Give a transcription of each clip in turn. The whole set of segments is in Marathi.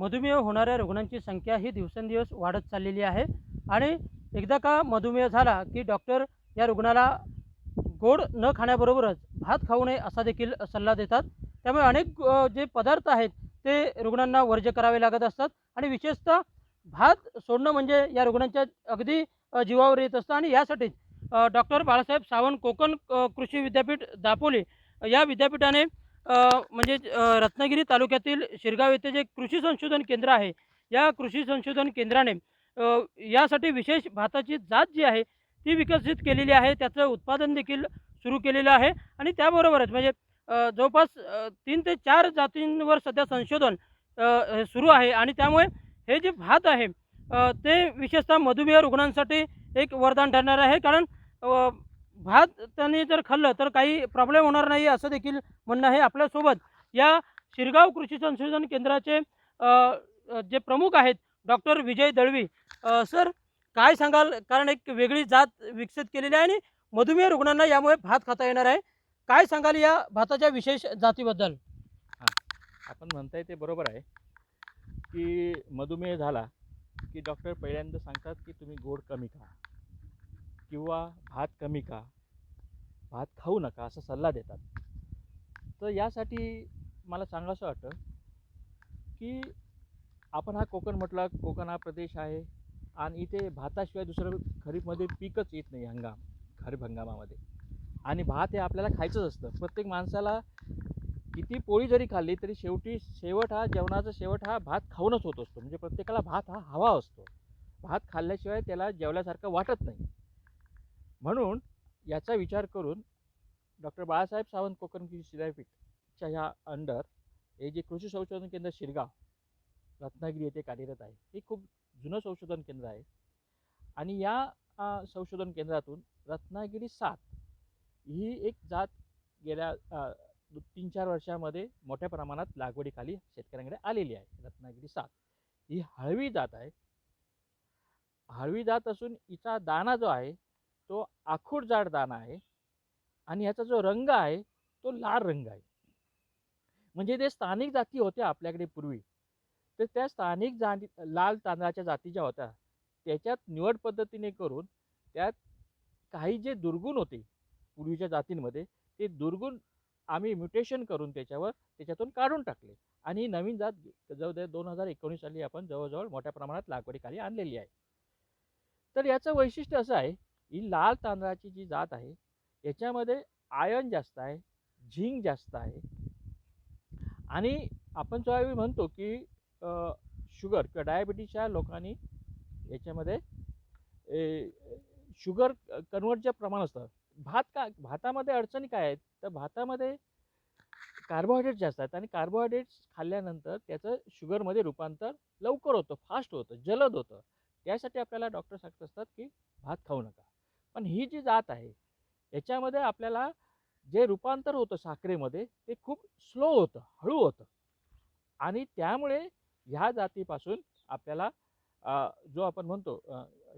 मधुमेह होणाऱ्या रुग्णांची संख्या ही दिवसेंदिवस वाढत चाललेली आहे. आणि एकदा का मधुमेह झाला की डॉक्टर या रुग्णाला गोड न खाण्याबरोबरच भात खाऊ नये असा देखील सल्ला देतात. त्यामुळे अनेक जे पदार्थ आहेत ते रुग्णांना वर्ज्य करावे लागत असतात. आणि विशेषतः भात सोडणं म्हणजे या रुग्णांच्या अगदी जीवावर येत असतं. आणि यासाठीच डॉक्टर बाळासाहेब सावंत कोकण कृषी विद्यापीठ दापोली या विद्यापीठाने म्हणजे रत्नागिरी तालुक्यातील शिरगाव येथे जे कृषी संशोधन केंद्र आहे या कृषी संशोधन केंद्राने यासाठी विशेष भाताची जात जी आहे ती विकसित केलेली आहे. त्याचं उत्पादन देखील सुरू केलेलं आहे. आणि त्याबरोबरच म्हणजे जवळपास तीन ते चार जातींवर सध्या संशोधन सुरू आहे. आणि त्यामुळे हे जे भात आहे ते विशेषतः मधुमेह रुग्णांसाठी एक वरदान ठरणार आहे. कारण भात त्यांनी जर खाल्लं तर काही प्रॉब्लेम होणार नाही असं देखील म्हणणं आहे आपल्यासोबत. या शिरगाव कृषी संशोधन केंद्राचे जे प्रमुख आहेत डॉक्टर विजय दळवी सर काय सांगाल? कारण एक वेगळी जात विकसित केलेली आहे आणि मधुमेह रुग्णांना यामुळे भात खाता येणार आहे. काय सांगाल या भाताच्या विशेष जातीबद्दल? आपण म्हणताय ते बरोबर आहे की मधुमेह झाला की डॉक्टर पहिल्यांदा सांगतात की तुम्ही गोड कमी खा किंवा भात कमी खा. भात खाऊ नका असा सल्ला देतात. तर यासाठी मला सांगावंसं वाटतं की आपण हा कोकण म्हटला कोकण हा प्रदेश आहे आणि इथे भाताशिवाय दुसरं खरीपमध्ये पीकच येत नाही हंगाम खरीप हंगामामध्ये. आणि भात हे आपल्याला खायचंच असतं. प्रत्येक माणसाला किती पोळी जरी खाल्ली तरी शेवटी शेवट हा जेवणाचा शेवट हा भात खाऊनच होत असतो. म्हणजे प्रत्येकाला भात हा हवा असतो. भात खाल्ल्याशिवाय त्याला जेवल्यासारखं वाटत नाही. म्हणून याचा विचार करून डॉक्टर बाळासाहेब सावंत कोकण कृषी विद्यापीठच्या ह्या अंडर हे जे कृषी संशोधन केंद्र शिरगाव रत्नागिरी येथे कार्यरत आहे. हे खूप जुनं संशोधन केंद्र आहे. आणि या संशोधन केंद्रातून रत्नागिरी सात ही एक जात गेल्या तीन चार वर्षामध्ये मोठ्या प्रमाणात लागवडीखाली शेतकऱ्यांकडे आलेली आहे. रत्नागिरी सात ही हळवी जात आहे. हळवी जात असून हिचा दाना जो आहे तो आखूड जाड दाणा आहे आणि याचा जो रंग आहे तो लाल रंग आहे. म्हणजे ते स्थानिक जाती होत्या आपल्याकडे पूर्वी. तर त्या स्थानिक जाती लाल तांदळाच्या जाती ज्या होत्या त्याच्यात निवड पद्धतीने करून त्यात काही जे दुर्गुण होते पूर्वीच्या जातींमध्ये ते दुर्गुण आम्ही म्युटेशन करून त्याच्यावर त्याच्यातून काढून टाकले. आणि ही नवीन जात जवळ दोन हजार एकोणीस साली आपण जवळजवळ मोठ्या प्रमाणात लागवडीखाली आणलेली आहे. तर याचं वैशिष्ट्य असं आहे ही लाल तांदळाची जी जात आहे याच्यामध्ये आयर्न जास्त आहे झिंक जास्त आहे. आणि आपण ज्यावेळी म्हणतो की शुगर किंवा डायबिटीसच्या लोकांनी याच्यामध्ये शुगर कन्वर्टचं प्रमाण असतं भात का भातामध्ये अडचणी काय आहेत? तर भातामध्ये कार्बोहायड्रेट जास्त आहेत आणि कार्बोहायड्रेट्स खाल्ल्यानंतर त्याचं शुगरमध्ये रूपांतर लवकर होतं फास्ट होतं जलद होतं. त्यासाठी आपल्याला डॉक्टर सांगत असतात की भात खाऊ नका. पण ही जी जात आहे याच्यामध्ये आपल्याला जे रूपांतर होतं साखरेमध्ये ते खूप स्लो होतं हळू होतं. आणि त्यामुळे ह्या जातीपासून आपल्याला जो आपण म्हणतो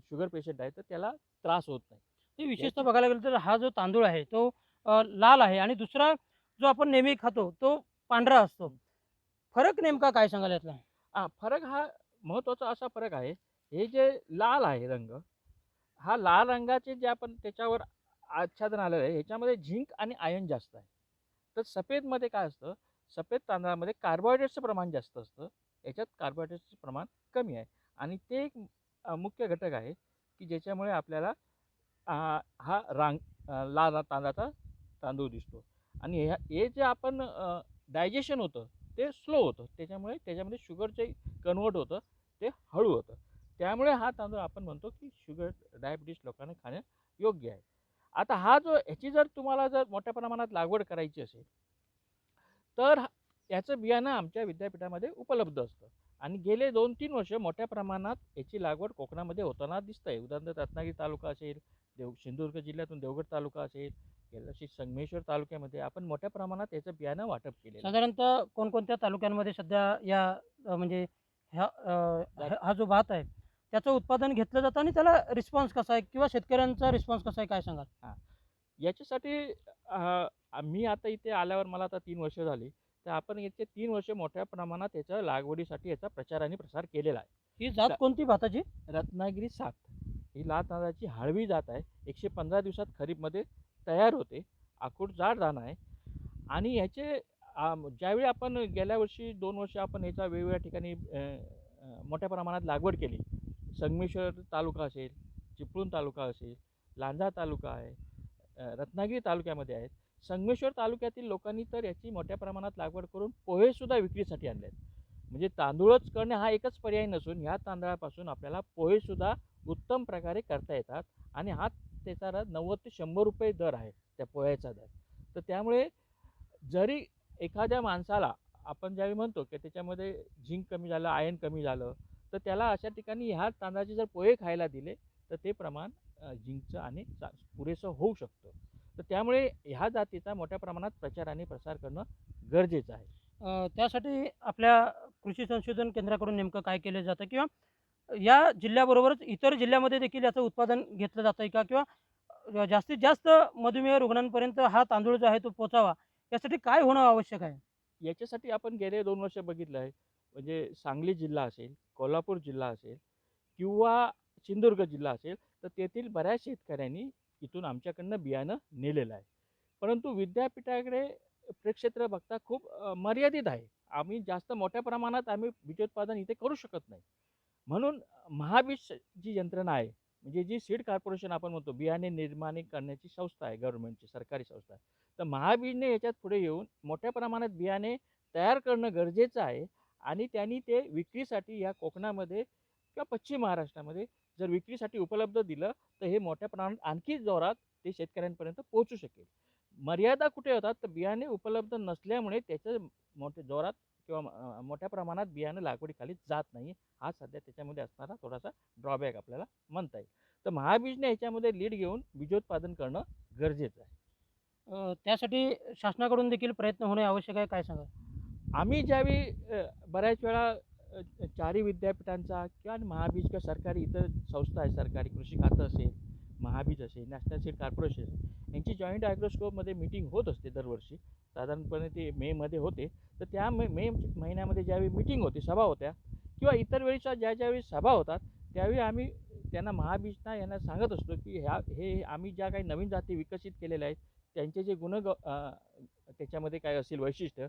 शुगर पेशंट आहे तर त्याला त्रास होत नाही. ते विशेषतः बघायला गेलं तर हा जो तांदूळ आहे तो लाल आहे आणि दुसरा जो आपण नेहमी खातो तो पांढरा असतो. फरक नेमका काय सांगाल यातला? हा फरक हा महत्त्वाचा असा फरक आहे हे जे लाल आहे रंग हा लाल रंगाचे जे आपण त्याच्यावर आच्छादन आलेलं आहे ह्याच्यामध्ये झिंक आणि आयन जास्त आहे. तर सफेदमध्ये काय असतं? सफेद तांदळामध्ये कार्बोहायड्रेटचं प्रमाण जास्त असतं. याच्यात कार्बोहायड्रेटचं प्रमाण कमी आहे. आणि ते एक मुख्य घटक आहे की ज्याच्यामुळे आपल्याला हा रांग लाल तांदळाचा तांदूळ दिसतो. आणि ह्या हे जे आपण डायजेशन होतं ते स्लो होतं. त्याच्यामुळे त्याच्यामध्ये शुगरचे कन्वर्ट होतं ते हळू होतं. त्यामुळे हा तांदूळ आपण म्हणतो की शुगर डायबिटीस लोकांना खाणं योग्य आहे. आता हा जो ह्याची जर तुम्हाला जर मोठ्या प्रमाणात लागवड करायची असेल तर याचं बियाणं आमच्या विद्यापीठामध्ये उपलब्ध असतं. आणि गेले दोन तीन वर्ष मोठ्या प्रमाणात याची लागवड कोकणामध्ये होताना दिसत आहे उदाहरणार्थ रत्नागिरी तालुका असेल देव सिंधुदुर्ग जिल्ह्यातून देवगड तालुका असेल गेल्याशी संगमेश्वर तालुक्यामध्ये आपण मोठ्या प्रमाणात याचं बियाणं वाटप आहे. साधारणतः कोणकोणत्या तालुक्यांमध्ये सध्या या म्हणजे ह्या हा जो भात आहे त्याचं उत्पादन घेतलं जातं आणि त्याला रिस्पॉन्स कसा आहे किंवा शेतकऱ्यांचा रिस्पॉन्स कसा आहे काय सांगाल? याच्यासाठी मी आता इथे आल्यावर मला आता तीन वर्ष झाली. तर आपण याचे तीन वर्ष मोठ्या प्रमाणात याच्या लागवडीसाठी याचा प्रचार आणि प्रसार केलेला आहे. ही जात कोणती भाताची? रत्नागिरी सात. ही लाल तांदळाची हळवी जात आहे. एकशे पंधरा दिवसात खरीपमध्ये तयार होते. आखूड जाड दाणा आहे. आणि ह्याचे ज्यावेळी आपण गेल्या वर्षी दोन वर्ष आपण ह्याचा वेगवेगळ्या ठिकाणी मोठ्या प्रमाणात लागवड केली. संगमेश्वर तालुका असेल चिपळूण तालुका असेल लांजा तालुका आहे रत्नागिरी तालुक्यामध्ये आहेत. संगमेश्वर तालुक्यातील लोकांनी तर याची मोठ्या प्रमाणात लागवड करून पोहेसुद्धा विक्रीसाठी आणले आहेत म्हणजे तांदूळच करणे हा एकच पर्याय नसून ह्या तांदळापासून आपल्याला पोहेसुद्धा उत्तम प्रकारे करता येतात आणि हा त्याचा दर नव्वद ते शंभर रुपये दर आहे त्या पोह्याचा दर. तर त्यामुळे जरी एखाद्या माणसाला आपण ज्यावेळी म्हणतो की त्याच्यामध्ये झिंक कमी झालं आयन कमी झालं तर त्याला अशा ठिकाणी ह्या तांदळाचे जर पोहे खायला दिले तर ते प्रमाण अ, झिंकचं आणि चा पुरेसं होऊ शकतं. तर त्यामुळे ह्या जातीचा मोठ्या प्रमाणात प्रचार आणि प्रसार करणं गरजेचं आहे. त्यासाठी आपल्या कृषी संशोधन केंद्राकडून नेमकं काय केलं जातं किंवा या जिल्ह्याबरोबरच इतर जिल्ह्यामध्ये देखील याचं उत्पादन घेतलं जातं का? किंवा जास्तीत जास्त मधुमेह रुग्णांपर्यंत हा तांदूळ जो आहे तो पोचावा यासाठी काय होणं आवश्यक आहे? याच्यासाठी आपण गेले दोन वर्ष बघितलं आहे. म्हणजे सांगली जिल्हा असेल कोल्हापूर जिल्हा असेल किंवा सिंधुदुर्ग जिल्हा असेल तर तेथील बऱ्याच शेतकऱ्यांनी इथून आमच्याकडनं बियाणं नेलेलं आहे. परंतु विद्यापीठाकडे प्रेक्षेत्र बघता खूप मर्यादित आहे. आम्ही जास्त मोठ्या प्रमाणात आम्ही बीजोत्पादन इथे करू शकत नाही. म्हणून महाबीज जी यंत्रणा आहे म्हणजे जी सीड कॉर्पोरेशन आपण म्हणतो बियाणे निर्माण करण्याची संस्था आहे गव्हर्नमेंटची सरकारी संस्था आहे. तर महाबीजने याच्यात पुढे येऊन मोठ्या प्रमाणात बियाणे तयार करणं गरजेचं आहे. आणि त्यांनी ते विक्रीसाठी या कोकणामध्ये किंवा पश्चिम महाराष्ट्रामध्ये जर विक्रीसाठी उपलब्ध दिलं तर हे मोठ्या प्रमाणात आणखी जोरात ते शेतकऱ्यांपर्यंत पोहोचू शकेल. मर्यादा कुठे होतात? तर बियाणे उपलब्ध नसल्यामुळे त्याचं मोठ्या जोरात किंवा मोठ्या प्रमाणात बियाणं लागवडीखाली जात नाही. हा सध्या त्याच्यामध्ये असणारा थोडासा ड्रॉबॅक आपल्याला म्हणता येईल. तर महाबीजने ह्याच्यामध्ये लीड घेऊन बीजोत्पादन करणं गरजेचं आहे. त्यासाठी शासनाकडून देखील प्रयत्न होणे आवश्यक आहे काय सांगा आम्ही ज्यावेळी बऱ्याच वेळा चारी विद्यापीठांचा किंवा महाबीज किंवा सरकारी इतर संस्था आहे सरकारी कृषी खातं असेल महाबीज असेल नॅशनल सीड कॉर्पोरेशन यांची जॉईंट ॲग्रोस्कोपमध्ये मिटिंग होत असते दरवर्षी. साधारणपणे ते मेमध्ये होते. तर त्या मे मे महिन्यामध्ये ज्यावेळी मिटिंग होती सभा होत्या किंवा इतर वेळीच्या ज्या ज्यावेळी सभा होतात त्यावेळी आम्ही त्यांना महाबीजना यांना सांगत असतो की ह्या हे आम्ही ज्या काही नवीन जाती विकसित केलेल्या आहेत त्यांचे जे गुण त्याच्यामध्ये काय असेल वैशिष्ट्य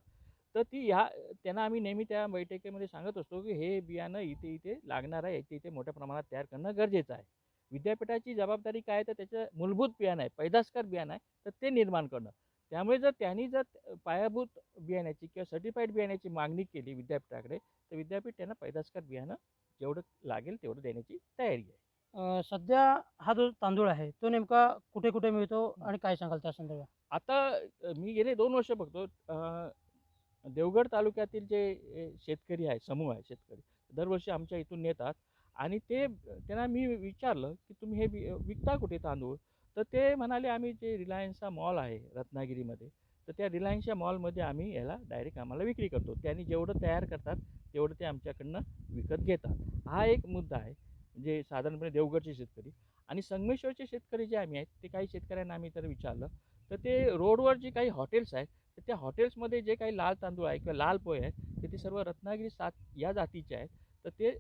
तर ती ह्या त्यांना आम्ही नेहमी त्या बैठकीमध्ये सांगत असतो की हे बियाणं इथे इथे लागणार आहे इथे इथे मोठ्या प्रमाणात तयार करणं गरजेचं आहे. विद्यापीठाची जबाबदारी काय आहे? तर त्याचं मूलभूत बियाणं आहे पैदासकार बियाणं आहे तर ते निर्माण करणं. त्यामुळे जर त्यांनी जर पायाभूत बियाण्याची किंवा सर्टिफाईड बियाण्याची मागणी केली विद्यापीठाकडे तर विद्यापीठ त्यांना पैदासकार बियाणं जेवढं लागेल तेवढं देण्याची तयारी आहे. सध्या हा जो तांदूळ आहे तो नेमका कुठे कुठे मिळतो आणि काय सांगाल त्या संदर्भात? आता मी गेले दोन वर्ष बघतो देवगड तालुक्यातील जे शेतकरी आहे समूह आहे शेतकरी दरवर्षी आमच्या इथून नेतात आणि ते त्यांना मी विचारलं की तुम्ही हे विकता कुठे तांदूळ? तर ते म्हणाले आम्ही जे रिलायन्सचा मॉल आहे रत्नागिरीमध्ये तर त्या रिलायन्सच्या मॉलमध्ये आम्ही याला डायरेक्ट आम्हाला विक्री करतो. त्यांनी जेवढं तयार करतात तेवढं ते आमच्याकडनं विकत घेतात. हा एक मुद्दा आहे जे साधारणपणे देवगडचे शेतकरी आणि संगमेश्वरचे शेतकरी जे आम्ही आहेत ते काही शेतकऱ्यांना आम्ही तर विचारलं तर ते रोडवर जी काही हॉटेल्स आहेत तर त्या हॉटेल्समध्ये जे काही लाल तांदूळ आहे किंवा लाल पोहे आहेत तर ते सर्व रत्नागिरी सात या जातीचे आहेत. तर ते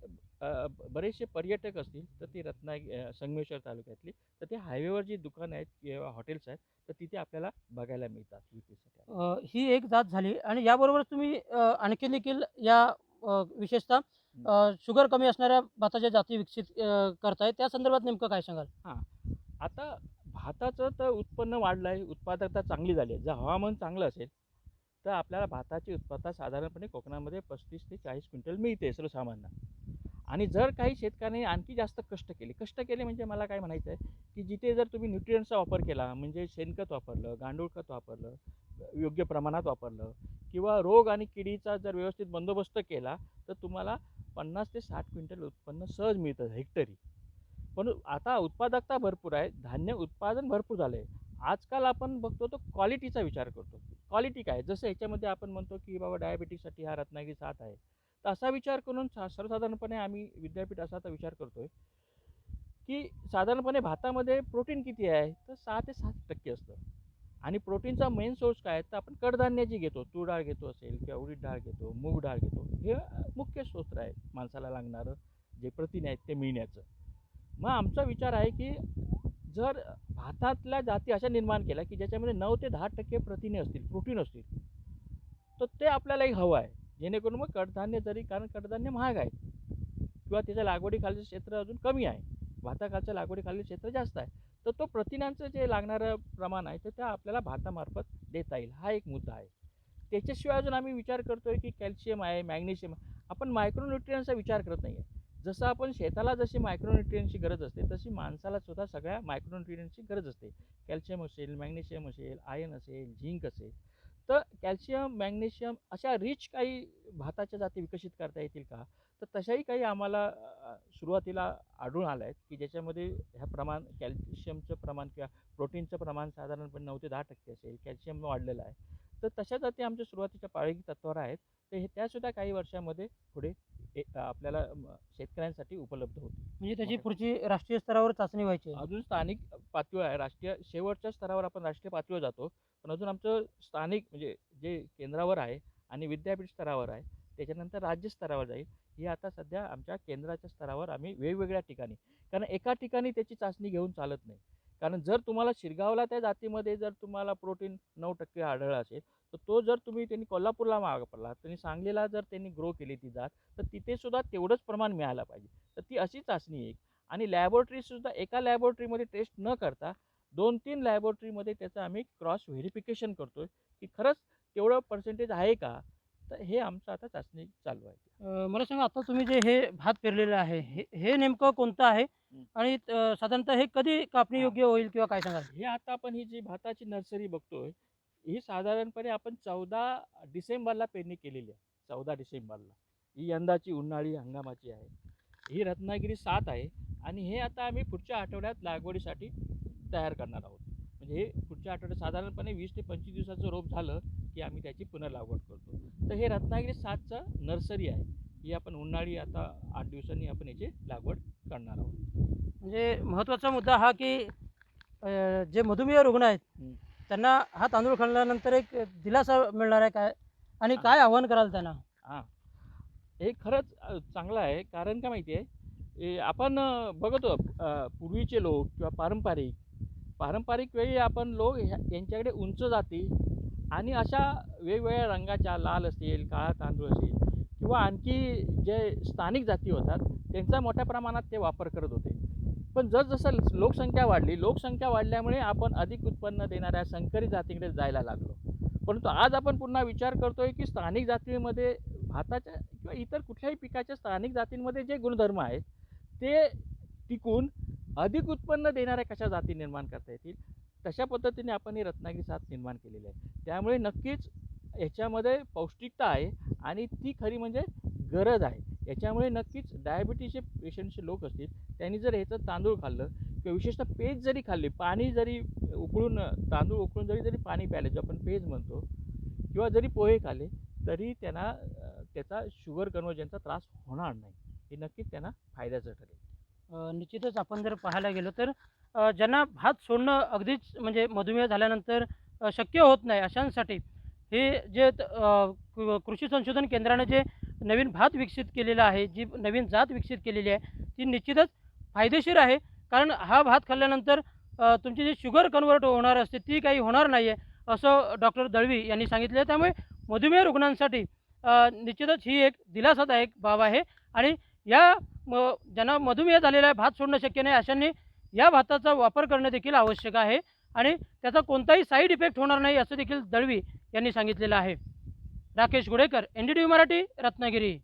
बरेचसे पर्यटक असतील तर ते रत्नागिरी संगमेश्वर तालुक्यातली. तर ते हायवेवर जी दुकानं आहेत किंवा हॉटेल्स आहेत तर तिथे आपल्याला बघायला मिळतात विक्रीसाठी ही एक जात झाली आणि याबरोबरच तुम्ही आणखी देखील या विशेषतः शुगर कमी असणाऱ्या भाताच्या जाती विकसित करताय. त्या संदर्भात नेमकं काय सांगाल? आता भाताचं तर उत्पन्न वाढलं आहे उत्पादकता चांगली झाली आहे जर हवामान चांगलं असेल तर आपल्याला भाताची उत्पादन साधारणपणे कोकणामध्ये पस्तीस ते चाळीस क्विंटल मिळते सर्वसामान्य. आणि जर काही शेतकऱ्यांनी आणखी जास्त कष्ट केले कष्ट केले म्हणजे मला काय म्हणायचं आहे की जिथे जर तुम्ही न्यूट्रियन्सचा वापर केला म्हणजे शेणखत वापरलं गांडूळ खत वापरलं योग्य प्रमाणात वापरलं किंवा रोग आणि किडीचा जर व्यवस्थित बंदोबस्त केला तर तुम्हाला पन्नास ते साठ क्विंटल उत्पन्न सहज मिळतं हेक्टरी. पण आता उत्पादकता भरपूर आहे धान्य उत्पादन भरपूर झालं आहे आजकाल आपण बघतो तो क्वालिटीचा विचार करतो. क्वालिटी काय? जसं ह्याच्यामध्ये आपण म्हणतो की बाबा डायबिटीससाठी हा रत्नागिरी सात आहे. तर असा विचार करून सा सर्वसाधारणपणे आम्ही विद्यापीठ असा आता विचार करतो आहे की साधारणपणे भातामध्ये प्रोटीन किती आहे? तर सहा ते सात टक्के असतं. आणि प्रोटीनचा मेन सोर्स काय? आहे तर आपण कडधान्य जी घेतो तूर डाळ घेतो असेल किंवा उडीद डाळ घेतो मूग डाळ घेतो हे मुख्य स्रोत आहे माणसाला लागणारं जे प्रथिने आहेत ते मिळण्याचं. मग आमचा विचार आहे की जर भातातल्या जाती अशा निर्माण केल्या की ज्याच्यामध्ये नऊ ते दहा टक्के प्रथिने असतील प्रोटीन असतील तर ते आपल्यालाही हवं आहे. जेणेकरून मग कडधान्य जरी कारण कडधान्य महाग आहे किंवा त्याच्या लागवडीखालीचं क्षेत्र अजून कमी आहे भाताखालच्या लागवडीखालील क्षेत्र जास्त आहे तर तो प्रथिनांचं जे लागणारं प्रमाण आहे तर त्या आपल्याला भातामार्फत देता येईल. हा एक मुद्दा आहे. त्याच्याशिवाय अजून आम्ही विचार करतो आहे की कॅल्शियम आहे मॅग्नेशियम आपण मायक्रोन्युट्रियन्सचा विचार करत नाही आहे जसं आपण शेताला जशी मायक्रोन्युट्रियनची गरज असते तशी माणसाला सुद्धा सगळ्या मायक्रोन्युट्रियनची गरज असते. कॅल्शियम असेल मॅग्नेशियम असेल आयन असेल झिंक असेल. तर कॅल्शियम मॅग्नेशियम अशा रिच काही भाताच्या जाती विकसित करता येतील का? तर तशाही काही आम्हाला सुरुवातीला आढळून आल्या आहेत की ज्याच्यामध्ये ह्या प्रमाण कॅल्शियमचं प्रमाण किंवा प्रोटीनचं प्रमाण साधारणपणे नऊ ते दहा टक्के असेल कॅल्शियम वाढलेलं आहे. तर तशा जाती आमच्या सुरुवातीच्या पाळी तत्वावर आहेत. तर हे त्यासुद्धा काही वर्षामध्ये पुढे आपल्याला शेतकऱ्यांसाठी उपलब्ध होतील म्हणजे त्याची पुढची राष्ट्रीय स्तरावर चाचणी व्हायची. अजून स्थानिक पातळीवर आहे. राष्ट्रीय शेवटच्या स्तरावर आपण राष्ट्रीय पातळीवर जातो. पण अजून आमचं स्थानिक म्हणजे जे केंद्रावर आहे आणि विद्यापीठ स्तरावर आहे त्याच्यानंतर राज्य स्तरावर जाईल. ही आता सध्या आमच्या केंद्राच्या स्तरावर आम्ही वेगवेगळ्या ठिकाणी. कारण एका ठिकाणी त्याची चाचणी घेऊन चालत नाही. कारण जर तुम्हाला शिरगावला त्या जातीमध्ये जर तुम्हाला प्रोटीन नऊ टक्के आढळला असेल तर तो जर तुम्ही त्यांनी कोल्हापूरला वापरला त्यांनी सांगलीला जर त्यांनी ग्रो केली ती जात तर तिथे सुद्धा तेवढंच प्रमाण मिळालं पाहिजे. तर ती अशी चाचणी एक. आणि लॅबोरेटरीसुद्धा एका लॅबोरेटरीमध्ये टेस्ट न करता दोन तीन लॅबोरेटरीमध्ये त्याचं आम्ही क्रॉस व्हेरिफिकेशन करतो आहे की खरंच तेवढं पर्सेंटेज आहे का? तर हे आमचं आता चाचणी चालू आहे. अ, मला सांगा आता तुम्ही जे हे भात पेरलेलं आहे हे हे नेमकं कोणतं आहे. आणि अ, साधारणतः हे कधी कापणी. योग्य होईल किंवा काय सांगाल? हे आता आपण ही जी भाताची नर्सरी बघतोय ही साधारणपणे आपण चौदा डिसेंबरला पेरणी केलेली आहे. चौदा डिसेंबरला. ही यंदाची उन्हाळी हंगामाची आहे. ही रत्नागिरी सात आहे आणि हे आता आम्ही पुढच्या आठवड्यात लागवडीसाठी तयार करणार आहोत. म्हणजे हे पुढच्या आठवड्यात साधारणपणे वीस ते पंचवीस दिवसाचं रोप झालं की आम्ही त्याची पुनर्लागवड करतो. तर हे रत्नागिरी सातचं नर्सरी आहे. ही आपण उन्हाळी आता आठ दिवसांनी आपण याची लागवड करणार आहोत. म्हणजे महत्त्वाचा मुद्दा हा की अ, जे मधुमेह रुग्ण आहेत हं. त्यांना हा तांदूळ खाल्ल्यानंतर एक दिलासा मिळणार आहे काय? आणि. काय आव्हान कराल त्यांना? हां. हे खरंच अ, चांगलं आहे. कारण काय माहिती आहे? ए, आपण अ, बघतो अ, पूर्वीचे लोक किंवा पारंपरिक पारंपरिक वेळी आपण लोक ह्या यांच्याकडे उंच जाती आणि अशा वेगवेगळ्या रंगाच्या लाल असतील काळा तांदूळ असेल किंवा आणखी जे स्थानिक जाती होतात त्यांचा मोठ्या प्रमाणात ते वापर करत होते. पण जसजसं लोकसंख्या वाढली लोकसंख्या वाढल्यामुळे आपण अधिक उत्पन्न देणाऱ्या संकरित जातीकडे जायला लागलो. परंतु आज आपण पुन्हा विचार करतोय की स्थानिक जातीमध्ये भाताच्या किंवा इतर कुठल्याही पिकाच्या स्थानिक जातींमध्ये जे गुणधर्म आहेत ते टिकून अधिक उत्पन्न देणाऱ्या कशा जाती निर्माण करता येतील? तशा पद्धतीने आपण ही रत्नागिरी साथ निर्माण केलेली आहे. त्यामुळे नक्कीच याच्यामध्ये पौष्टिकता आहे आणि ती खरी म्हणजे गरज आहे. याच्यामुळे नक्कीच डायबिटीसचे पेशंटचे लोक असतील त्यांनी जर ह्याचं तांदूळ खाल्लं किंवा विशेषतः पेज जरी खाल्ली पाणी जरी उकळून तांदूळ उकळून जरी जरी पाणी प्यायलं जो आपण पेज म्हणतो किंवा जरी पोहे खाल्ले तरी त्यांना त्याचा शुगर कन्वर्जनचा त्रास होणार नाही. हे नक्कीच त्यांना फायद्याचं ठरेल. निश्चितच आपण जर पाहायला गेलो तर ज्यांना भात सोडणं अगदीच म्हणजे मधुमेह झाल्यानंतर शक्य होत नाही अशांसाठी हे जे त- कृषी संशोधन केंद्राने जे नवीन भात विकसित केलेला आहे जी नवीन जात विकसित केलेली आहे ती निश्चितच फायदेशीर आहे. कारण हा भात खाल्ल्यानंतर तुमची जी शुगर कन्वर्ट होणार असते ती काही होणार नाही आहे असं डॉक्टर दळवी यांनी सांगितलं आहे. त्यामुळे मधुमेह रुग्णांसाठी निश्चितच ही एक दिलासादायक बाब आहे. आणि या म ज्यांना मधुमेह झालेला आहे भात सोडणं शक्य नाही अशांनी या भाताचा वापर करणं देखील आवश्यक आहे आणि त्याचा कोणताही साईड इफेक्ट होणार नाही असं देखील दळवी यांनी सांगितलेलं आहे. Rakesh Gudekar N D T V Marathi Ratnagiri.